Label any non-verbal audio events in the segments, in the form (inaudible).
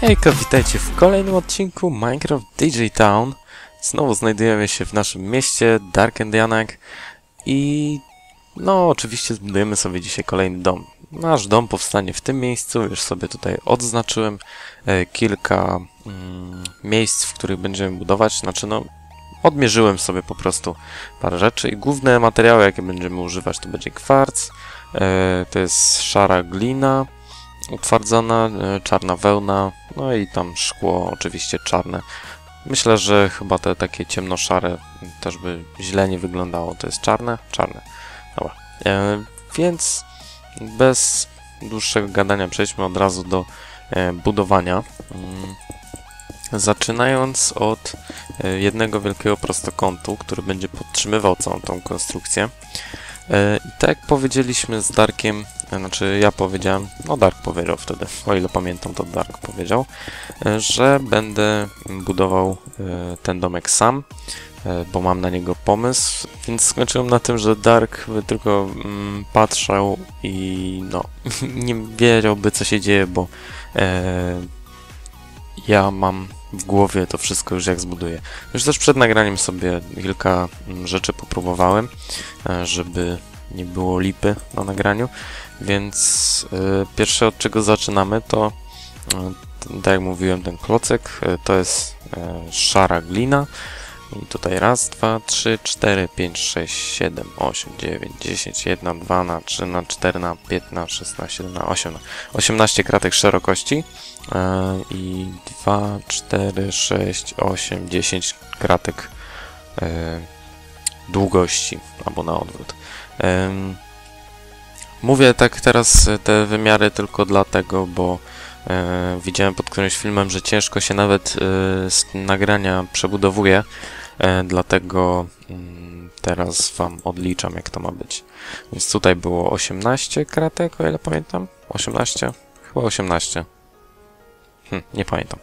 Hejka, witajcie w kolejnym odcinku Minecraft DJ Town. Znowu znajdujemy się w naszym mieście, Dark Indianak i no oczywiście zbudujemy sobie dzisiaj kolejny dom. Nasz dom powstanie w tym miejscu, już sobie tutaj odznaczyłem e, kilka mm, miejsc, w których będziemy budować, znaczy no odmierzyłem sobie po prostu parę rzeczy i główne materiały jakie będziemy używać to będzie kwarc, e, to jest szara glina, utwardzona, e, czarna wełna, no i tam szkło oczywiście czarne. Myślę, że chyba te takie ciemnoszare też by źle nie wyglądało. To jest czarne? Czarne. Dobra. E, więc bez dłuższego gadania przejdźmy od razu do e, budowania. Mm. Zaczynając od e, jednego wielkiego prostokątu, który będzie podtrzymywał całą tą konstrukcję. E, I tak jak powiedzieliśmy z Darkiem, e, znaczy ja powiedziałem, no Dark powiedział wtedy, o ile pamiętam to Dark powiedział, e, że będę budował ten domek sam, bo mam na niego pomysł, więc skończyłem na tym, że Dark tylko mm, patrzał i no, (laughs) nie wiedziałby co się dzieje, bo ja mam w głowie to wszystko już jak zbuduję. Już też przed nagraniem sobie kilka mm, rzeczy popróbowałem, e, żeby nie było lipy na nagraniu, więc e, pierwsze od czego zaczynamy to, e, tak jak mówiłem, ten klocek, to jest szara glina i tutaj raz, dwa, trzy, cztery, pięć, sześć, siedem, osiem, dziewięć, dziesięć, jedna, dwa na trzy, na cztery, na pięć, na szesnaście, na osiem, na 18 kratek szerokości e, i 2, 4, 6, 8, 10 kratek e, długości, albo na odwrót. Mówię tak teraz te wymiary tylko dlatego, bo e, widziałem pod którymś filmem, że ciężko się nawet z nagrania przebudowuje, dlatego mm, teraz Wam odliczam jak to ma być. Więc tutaj było 18 kratek, o ile pamiętam. 18? Chyba 18. Hm, nie pamiętam.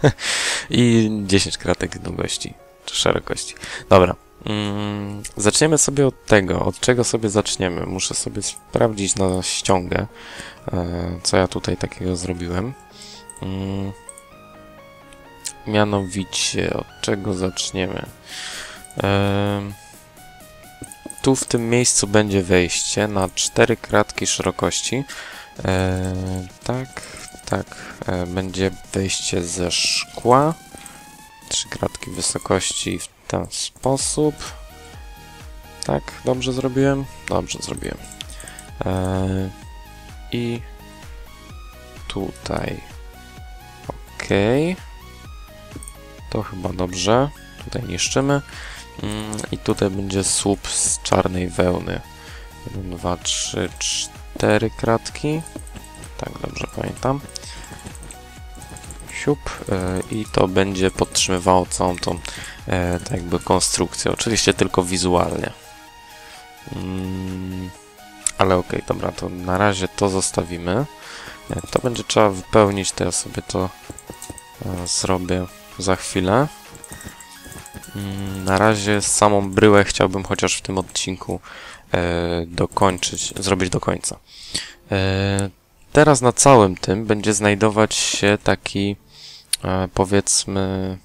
(laughs) I 10 kratek długości, czy szerokości. Dobra. Mm, zaczniemy sobie od tego. Od czego sobie zaczniemy? Muszę sobie sprawdzić na ściągę, e, co ja tutaj takiego zrobiłem. Mm, mianowicie, od czego zaczniemy? Em, tu w tym miejscu będzie wejście na 4 kratki szerokości. Tak, tak. E, będzie wejście ze szkła. Trzy kratki wysokości w ten sposób. Tak, dobrze zrobiłem? Dobrze zrobiłem. I tutaj. Ok. To chyba dobrze. Tutaj niszczymy. Mm, I tutaj będzie słup z czarnej wełny. 1, 2, 3, 4 kratki. Tak, dobrze pamiętam. Siup. e, I to będzie podtrzymywało całą tą e, tak jakby konstrukcję. Oczywiście tylko wizualnie. Mm, ale okej, dobra, to na razie to zostawimy. E, to będzie trzeba wypełnić, to ja sobie to zrobię za chwilę. Mm, na razie samą bryłę chciałbym chociaż w tym odcinku e, dokończyć, zrobić do końca. E, teraz na całym tym będzie znajdować się taki e, powiedzmy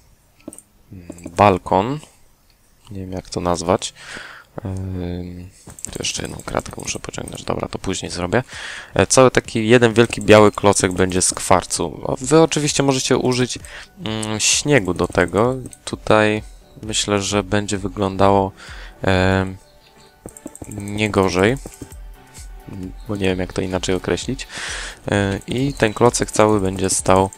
mm, balkon. Nie wiem jak to nazwać. Tu jeszcze jedną kratkę muszę pociągnąć. Dobra, to później zrobię. E, Cały taki jeden wielki biały klocek będzie z kwarcu. Wy oczywiście możecie użyć mm, śniegu do tego. Tutaj myślę, że będzie wyglądało nie gorzej. Bo nie wiem jak to inaczej określić. E, I ten klocek cały będzie stał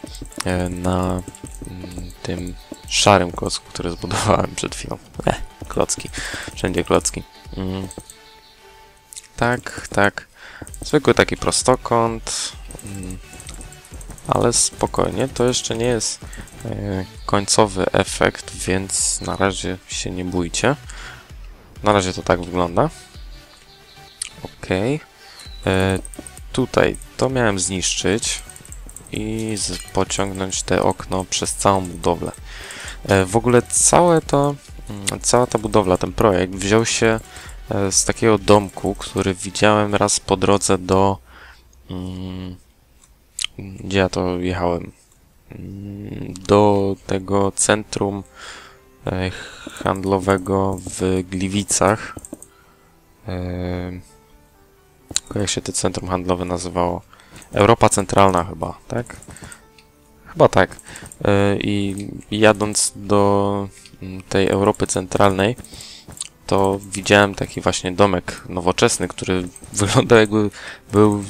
e, na mm, tym szarym klocku, który zbudowałem przed chwilą. Klocki. Wszędzie klocki. Mm. Tak, tak. Zwykły taki prostokąt. Mm. Ale spokojnie, to jeszcze nie jest e, końcowy efekt, więc na razie się nie bójcie. Na razie to tak wygląda. Ok. E, tutaj to miałem zniszczyć i pociągnąć te okno przez całą budowlę. E, w ogóle całe to, cała ta budowla, ten projekt wziął się e, z takiego domku, który widziałem raz po drodze do... Mm, gdzie ja to jechałem? mm, do tego centrum e, handlowego w Gliwicach. E, jak się to centrum handlowe nazywało? Europa Centralna chyba, tak? Chyba tak. I jadąc do tej Europy Centralnej, to widziałem taki właśnie domek nowoczesny, który (laughs) wyglądał jakby był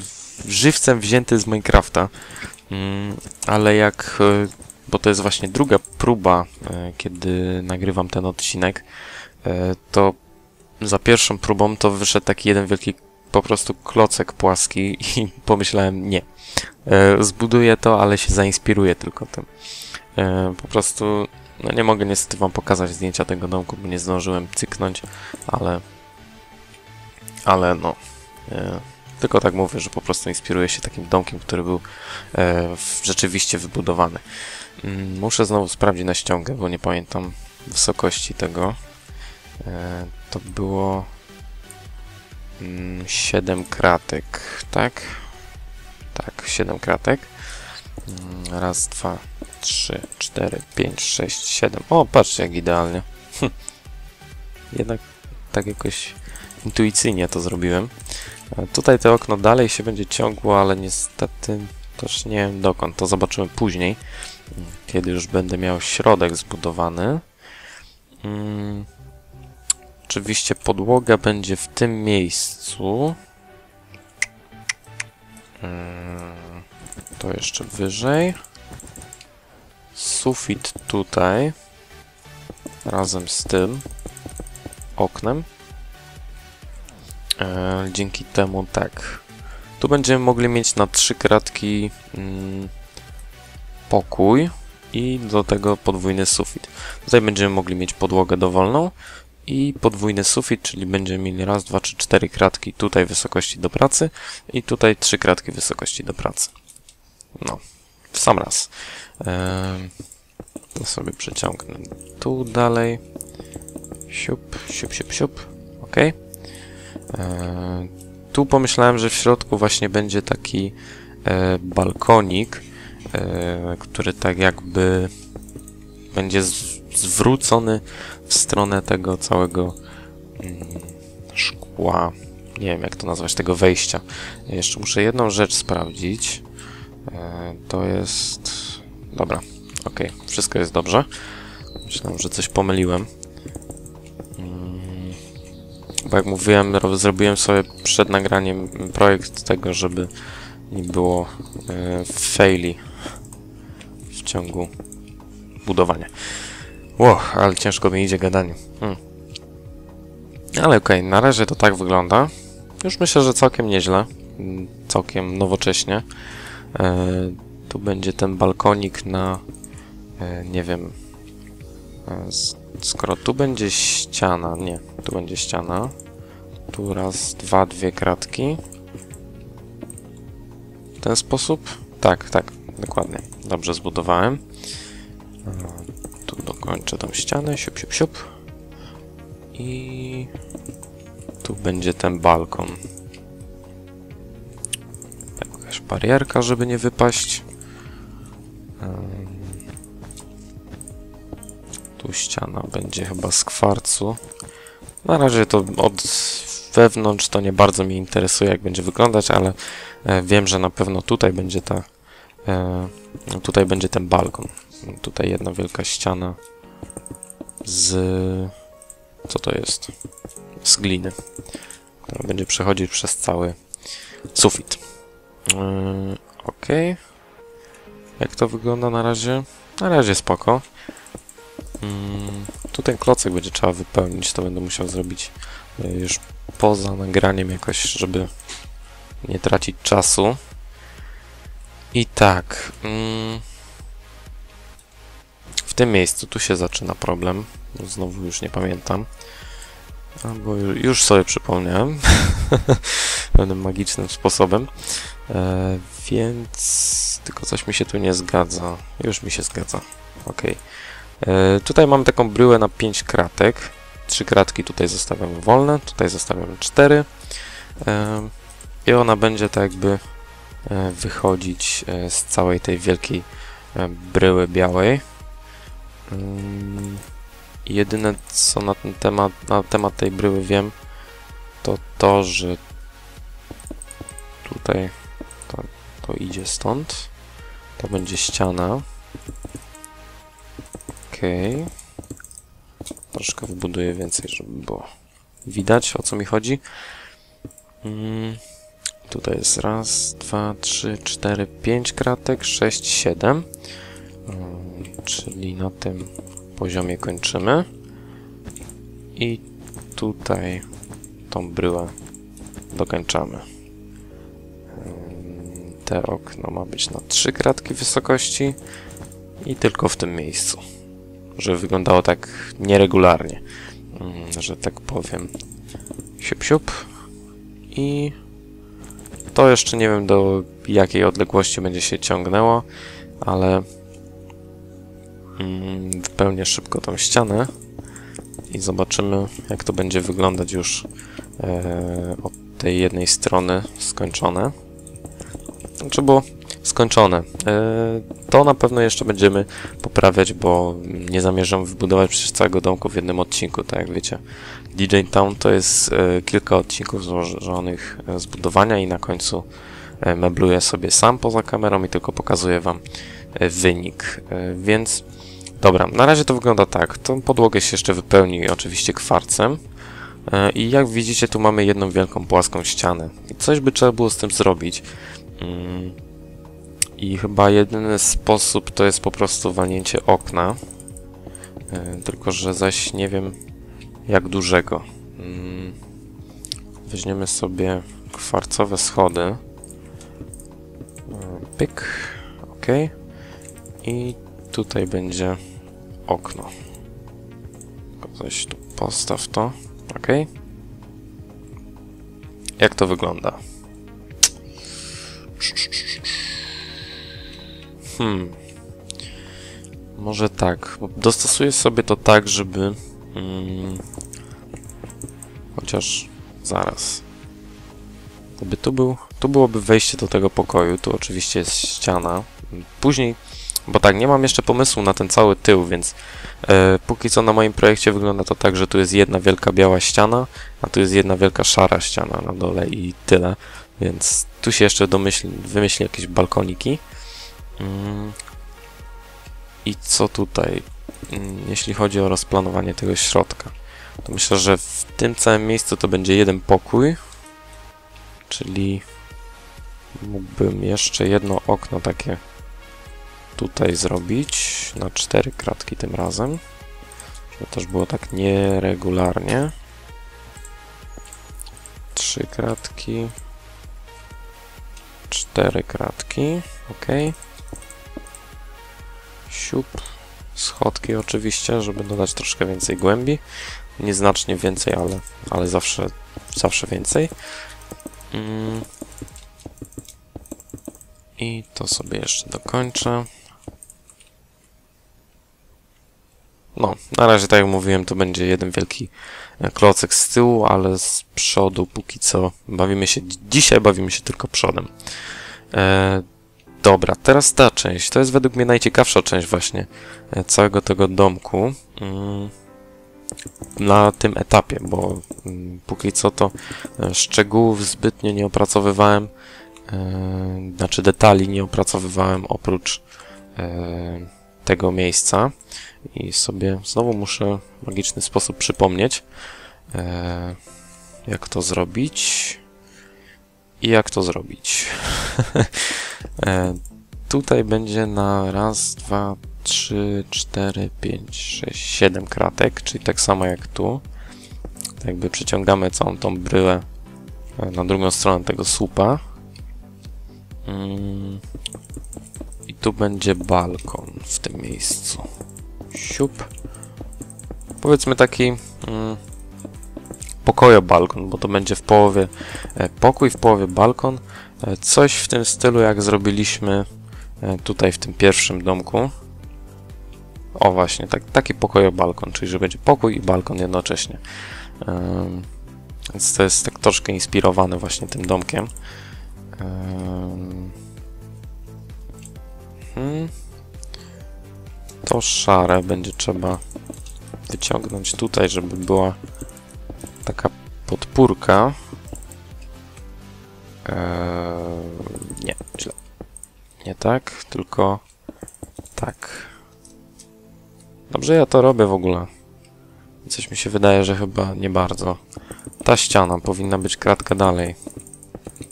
żywcem wzięty z Minecrafta. Mm, ale jak, e, bo to jest właśnie druga próba, e, kiedy nagrywam ten odcinek, to za pierwszą próbą to wyszedł taki jeden wielki po prostu klocek płaski (laughs) i pomyślałem nie. Zbuduję to, ale się zainspiruję tylko tym. Po prostu no nie mogę niestety wam pokazać zdjęcia tego domku, bo nie zdążyłem cyknąć, ale... Ale no... E, tylko tak mówię, że po prostu inspiruję się takim domkiem, który był e, rzeczywiście wybudowany. Mm, muszę znowu sprawdzić na ściągę, bo nie pamiętam wysokości tego. E, to było... Mm, 7 kratek, tak? Tak, 7 kratek. Mm, raz, dwa, 3, 4, 5, 6, 7. O, patrzcie jak idealnie. Hm. Jednak tak jakoś intuicyjnie to zrobiłem. Tutaj to okno dalej się będzie ciągło, ale niestety też nie wiem dokąd. To zobaczymy później, kiedy już będę miał środek zbudowany. Hmm. Oczywiście podłoga będzie w tym miejscu. Hmm. To jeszcze wyżej sufit tutaj razem z tym oknem. E, dzięki temu tak. Tu będziemy mogli mieć na trzy kratki mm, pokój i do tego podwójny sufit. Tutaj będziemy mogli mieć podłogę dowolną i podwójny sufit, czyli będziemy mieli raz, dwa, trzy, cztery kratki tutaj wysokości do pracy i tutaj trzy kratki wysokości do pracy. No, w sam raz. To sobie przeciągnę tu dalej. Siup, siup, siup, siup. Ok. Tu pomyślałem, że w środku właśnie będzie taki e, balkonik, e, który tak jakby będzie zwrócony w stronę tego całego mm, szkła. Nie wiem, jak to nazwać, tego wejścia. Jeszcze muszę jedną rzecz sprawdzić. E, to jest... Dobra, ok, wszystko jest dobrze. Myślałem, że coś pomyliłem. Mm, bo jak mówiłem, zrobiłem sobie przed nagraniem projekt tego, żeby nie było e, faili w ciągu budowania. Ło, ale ciężko mi idzie gadanie. Hmm. Ale okej, okay, na razie to tak wygląda. Już myślę, że całkiem nieźle. Mm, całkiem nowocześnie. E, tu będzie ten balkonik na, e, nie wiem, e, skoro tu będzie ściana, nie, tu będzie ściana, tu raz, dwa, dwie kratki, w ten sposób, tak, tak, dokładnie, dobrze zbudowałem, tu dokończę tą ścianę, siup, siup, siup. I tu będzie ten balkon. Barierka, żeby nie wypaść. Tu ściana będzie chyba z kwarcu. Na razie to od wewnątrz to nie bardzo mnie interesuje, jak będzie wyglądać, ale e, wiem, że na pewno tutaj będzie ta e, tutaj będzie ten balkon. Tutaj jedna wielka ściana z co to jest? Z gliny. Która będzie przechodzić przez cały sufit. Yy, ok. Jak to wygląda na razie? Na razie spoko. Yy, tu ten klocek będzie trzeba wypełnić, to będę musiał zrobić yy, już poza nagraniem jakoś, żeby nie tracić czasu. I tak. Yy, w tym miejscu tu się zaczyna problem. Znowu już nie pamiętam. Albo już sobie przypomniałem. (laughs) Pewnym magicznym sposobem. E, więc tylko coś mi się tu nie zgadza. Już mi się zgadza. Ok. E, tutaj mamy taką bryłę na 5 kratek. Trzy kratki tutaj zostawiamy wolne, tutaj zostawiamy 4. E, I ona będzie tak jakby e, wychodzić e, z całej tej wielkiej e, bryły białej. Ym, Jedyne co na ten temat, na temat tej bryły wiem, to to, że tutaj to, to idzie stąd. To będzie ściana. Okej. Troszkę wybuduję więcej, żeby było widać o co mi chodzi. Mm, tutaj jest raz, dwa, trzy, cztery, pięć kratek, sześć, siedem. Mm, czyli na tym poziomie kończymy. I tutaj tą bryłę dokończamy. Ym, Te okno ma być na trzy kratki wysokości i tylko w tym miejscu. Żeby wyglądało tak nieregularnie, ym, że tak powiem. Siup, siup. I to jeszcze nie wiem do jakiej odległości będzie się ciągnęło, ale mm, wypełnię szybko tą ścianę i zobaczymy jak to będzie wyglądać już e, od tej jednej strony skończone. Znaczy było skończone. E, to na pewno jeszcze będziemy poprawiać, bo nie zamierzam wybudować przecież całego domku w jednym odcinku, tak jak wiecie. DJ Town to jest e, kilka odcinków złożonych e, z budowania i na końcu mebluję sobie sam poza kamerą i tylko pokazuję wam wynik. Więc dobra, na razie to wygląda tak. Tą podłogę się jeszcze wypełni oczywiście kwarcem. I jak widzicie, tu mamy jedną wielką płaską ścianę. I coś by trzeba było z tym zrobić. I chyba jedyny sposób to jest po prostu walnięcie okna. E, Tylko, że zaś nie wiem jak dużego. Mm. Weźmiemy sobie kwarcowe schody. E, Pyk. Ok. I tutaj będzie okno. Coś tu postaw to. Ok. Jak to wygląda? Hmm. Może tak. Dostosuję sobie to tak, żeby. Mm, chociaż zaraz. Gdyby tu był. Tu byłoby wejście do tego pokoju. Tu oczywiście jest ściana. Później. Bo tak, nie mam jeszcze pomysłu na ten cały tył, więc e, póki co na moim projekcie wygląda to tak, że tu jest jedna wielka biała ściana, a tu jest jedna wielka szara ściana na dole i tyle. Więc tu się jeszcze domyśli, wymyśli jakieś balkoniki. Mm. I co tutaj, mm, jeśli chodzi o rozplanowanie tego środka? To myślę, że w tym całym miejscu to będzie jeden pokój, czyli mógłbym jeszcze jedno okno takie tutaj zrobić, na cztery kratki tym razem, żeby też było tak nieregularnie. Trzy kratki, cztery kratki, ok. Schodki oczywiście, żeby dodać troszkę więcej głębi. Nieznacznie więcej, ale, ale zawsze, zawsze więcej. Mm. I to sobie jeszcze dokończę. No, na razie, tak jak mówiłem, to będzie jeden wielki e, klocek z tyłu, ale z przodu póki co bawimy się, dzisiaj bawimy się tylko przodem. E, dobra, teraz ta część, to jest według mnie najciekawsza część właśnie e, całego tego domku. Mm, na tym etapie, bo mm, póki co to e, szczegółów zbytnio nie opracowywałem, e, znaczy detali nie opracowywałem oprócz tego miejsca i sobie znowu muszę w magiczny sposób przypomnieć, jak to zrobić i jak to zrobić. (laughs) e, tutaj będzie na raz, dwa, trzy, cztery, pięć, sześć, siedem kratek, czyli tak samo jak tu. Tak jakby przyciągamy całą tą bryłę e, na drugą stronę tego słupa. Mm. I tu będzie balkon w tym miejscu. Siup. Powiedzmy taki mm, pokojo-balkon, bo to będzie w połowie e, pokój, w połowie balkon. E, coś w tym stylu, jak zrobiliśmy e, tutaj w tym pierwszym domku. O właśnie, tak, taki pokojo-balkon, czyli że będzie pokój i balkon jednocześnie. Więc to jest tak troszkę inspirowane właśnie tym domkiem. Hmm. To szare będzie trzeba wyciągnąć tutaj, żeby była taka podpórka. Eee, nie, źle. Nie tak, tylko tak. Dobrze ja to robię w ogóle. Coś mi się wydaje, że chyba nie bardzo. Ta ściana powinna być kratka dalej.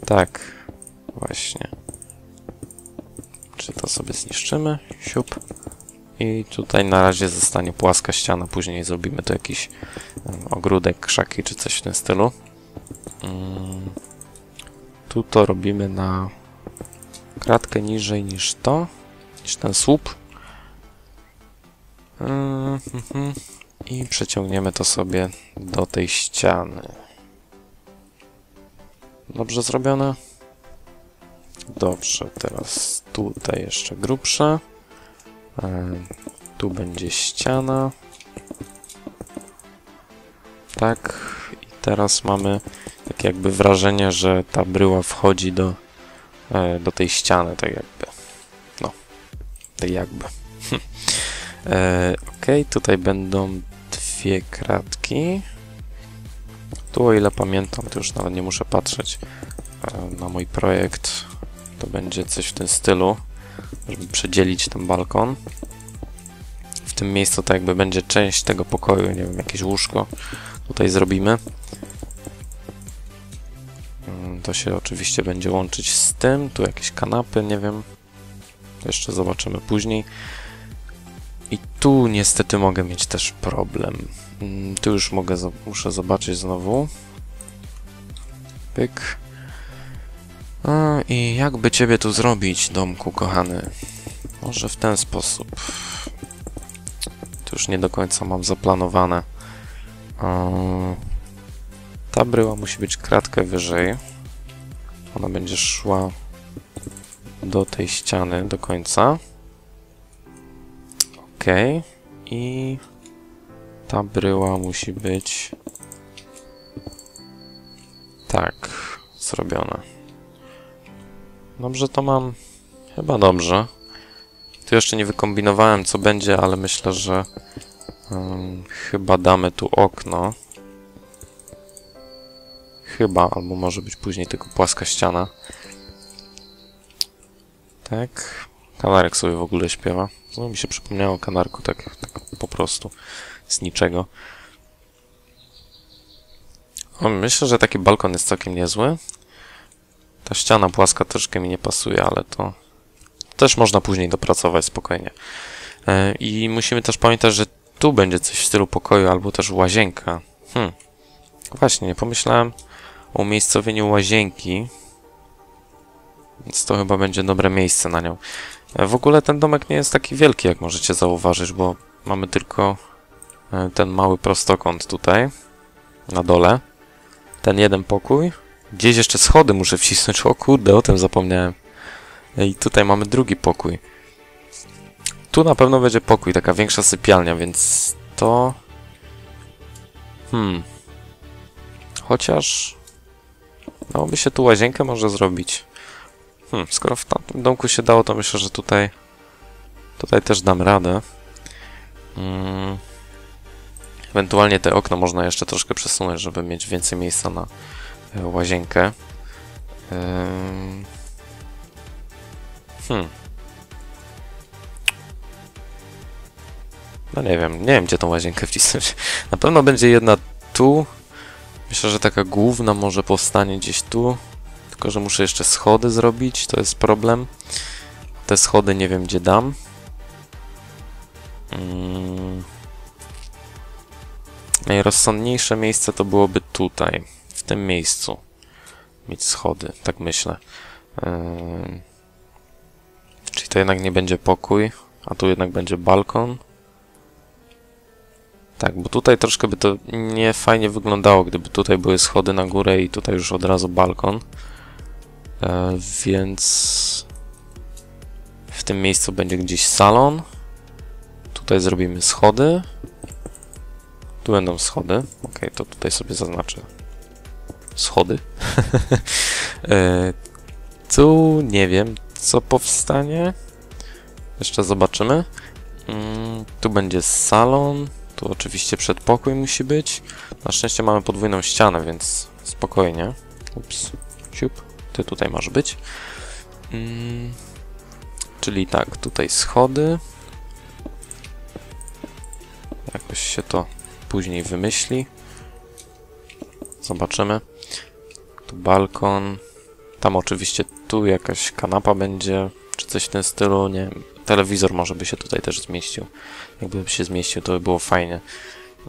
Tak, właśnie. Czy to sobie zniszczymy? Siup. I tutaj na razie zostanie płaska ściana, później zrobimy tu jakiś ogródek, krzaki czy coś w tym stylu. Um, tu to robimy na kratkę niżej niż to, niż ten słup. Um, um, I przeciągniemy to sobie do tej ściany. Dobrze zrobione? Dobrze, teraz tutaj jeszcze grubsze. E, tu będzie ściana. Tak. I teraz mamy tak jakby wrażenie, że ta bryła wchodzi do, e, do tej ściany, tak jakby. No, tak jakby. (laughs) e, ok, tutaj będą dwie kratki. Tu, o ile pamiętam, to już nawet nie muszę patrzeć na mój projekt. To będzie coś w tym stylu przedzielić ten balkon. W tym miejscu tak jakby będzie część tego pokoju, nie wiem, jakieś łóżko tutaj zrobimy. Mm, to się oczywiście będzie łączyć z tym. Tu jakieś kanapy, nie wiem. Jeszcze zobaczymy później. I tu niestety mogę mieć też problem. Mm, tu już mogę, muszę zobaczyć znowu. Pyk. A, I jakby ciebie tu zrobić, domku kochany? Może w ten sposób. To już nie do końca mam zaplanowane. Ta bryła musi być kratkę wyżej. Ona będzie szła do tej ściany do końca. Ok. I ta bryła musi być tak zrobiona. Dobrze to mam. Chyba dobrze. Tu jeszcze nie wykombinowałem, co będzie, ale myślę, że um, chyba damy tu okno. Chyba, albo może być później tylko płaska ściana. Tak. Kanarek sobie w ogóle śpiewa. No mi się przypomniało kanarku tak, tak po prostu. Z niczego. O, myślę, że taki balkon jest całkiem niezły. Ta ściana płaska troszkę mi nie pasuje, ale to też można później dopracować spokojnie. E, I musimy też pamiętać, że tu będzie coś w stylu pokoju albo też łazienka. Hmm. Właśnie, nie pomyślałem o umiejscowieniu łazienki. Więc to chyba będzie dobre miejsce na nią. E, w ogóle ten domek nie jest taki wielki, jak możecie zauważyć, bo mamy tylko e, ten mały prostokąt tutaj na dole. Ten jeden pokój Gdzieś jeszcze schody muszę wcisnąć. O kurde, o tym zapomniałem. I tutaj mamy drugi pokój. Tu na pewno będzie pokój, taka większa sypialnia, więc to... Hmm. Chociaż... Dałoby się tu łazienkę może zrobić. Hmm, skoro w tamtym domku się dało, to myślę, że tutaj... Tutaj też dam radę. Hmm. Ewentualnie te okno można jeszcze troszkę przesunąć, żeby mieć więcej miejsca na łazienkę. Hmm. No nie wiem, nie wiem gdzie tą łazienkę wcisnąć. (laughs) Na pewno będzie jedna tu. Myślę, że taka główna może powstanie gdzieś tu. Tylko, że muszę jeszcze schody zrobić, to jest problem. Te schody nie wiem gdzie dam. Hmm. Najrozsądniejsze miejsce to byłoby tutaj tym miejscu mieć schody, tak myślę. Yy... Czyli to jednak nie będzie pokój, a tu jednak będzie balkon. Tak, bo tutaj troszkę by to nie fajnie wyglądało, gdyby tutaj były schody na górę i tutaj już od razu balkon. Yy, więc w tym miejscu będzie gdzieś salon. Tutaj zrobimy schody. Tu będą schody. Ok, to tutaj sobie zaznaczę schody. (laughs) E, tu nie wiem, co powstanie. Jeszcze zobaczymy. Mm, tu będzie salon. Tu oczywiście przedpokój musi być. Na szczęście mamy podwójną ścianę, więc spokojnie. Ups, siup, ty tutaj masz być. Mm, czyli tak, tutaj schody. Jakoś się to później wymyśli. Zobaczymy. Tu balkon. Tam oczywiście tu jakaś kanapa będzie, czy coś w tym stylu, nie wiem. Telewizor może by się tutaj też zmieścił. Jakby się zmieścił, to by było fajnie.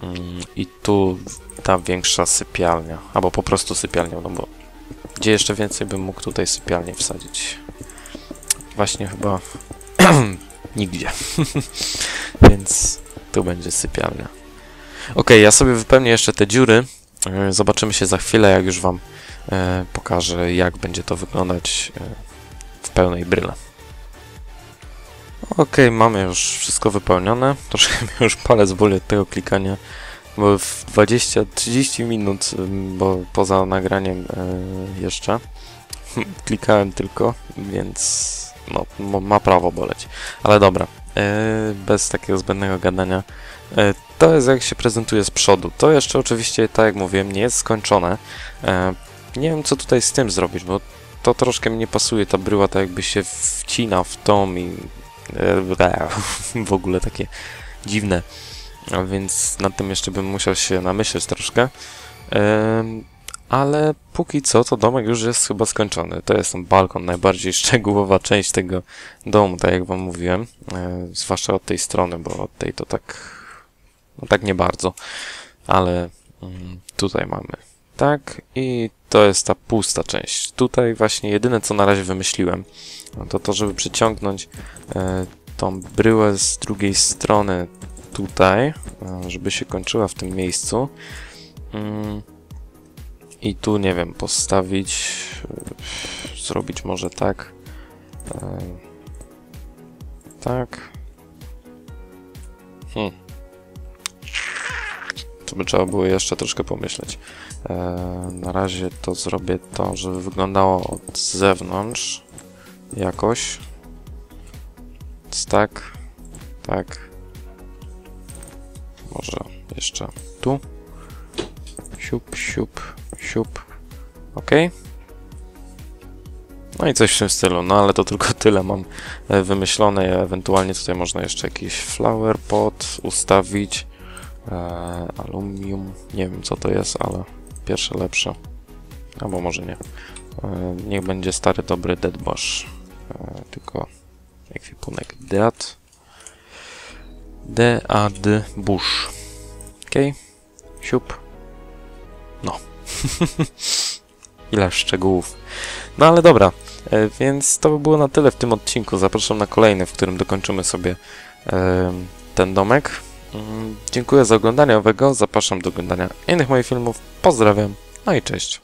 Mm, I tu ta większa sypialnia, albo po prostu sypialnia, no bo gdzie jeszcze więcej bym mógł tutaj sypialnię wsadzić? Właśnie chyba (clears throat) nigdzie. (laughs) Więc tu będzie sypialnia. Ok, ja sobie wypełnię jeszcze te dziury. E, Zobaczymy się za chwilę, jak już Wam pokażę, jak będzie to wyglądać e, w pełnej bryle. Ok, mamy już wszystko wypełnione. (laughs) Troszkę mi już palec boli od tego klikania, bo w 20-30 minut, ym, bo poza nagraniem e, jeszcze (laughs) klikałem tylko, więc no, ma prawo boleć. Ale dobra, e, bez takiego zbędnego gadania. E, to jest jak się prezentuje z przodu. To jeszcze oczywiście, tak jak mówiłem, nie jest skończone. Nie wiem, co tutaj z tym zrobić, bo to troszkę mi nie pasuje. Ta bryła tak jakby się wcina w tą i e, w ogóle takie dziwne. A więc nad tym jeszcze bym musiał się namyśleć troszkę. Ale póki co, to domek już jest chyba skończony. To jest ten balkon, najbardziej (laughs) szczegółowa część tego domu, tak jak wam mówiłem. E, zwłaszcza od tej strony, bo od tej to tak, no tak nie bardzo. Ale mm, tutaj mamy tak i to jest ta pusta część. Tutaj właśnie jedyne, co na razie wymyśliłem, no to to, żeby przyciągnąć e, tą bryłę z drugiej strony tutaj, e, żeby się kończyła w tym miejscu. Mm, I tu, nie wiem, postawić, e, zrobić może tak. Tak. Hmm. To by trzeba było jeszcze troszkę pomyśleć. E, Na razie to zrobię to, żeby wyglądało od zewnątrz jakoś. Tak, tak. Może jeszcze tu. Siup, siup, siup. Ok. No i coś w tym stylu, no ale to tylko tyle mam e, wymyślone. Ewentualnie tutaj można jeszcze jakiś flower pot ustawić. E, aluminium, nie wiem co to jest, ale pierwsze lepsze. Albo może nie. E, niech będzie stary dobry deadbosh. E, tylko ekwipunek dead. Dead bush. Ok. Siup. No. (laughs) Ile szczegółów. No ale dobra, e, więc to by było na tyle w tym odcinku. Zapraszam na kolejny, w którym dokończymy sobie ten domek. Dziękuję za oglądanie owego. Zapraszam do oglądania innych moich filmów. Pozdrawiam. No i cześć.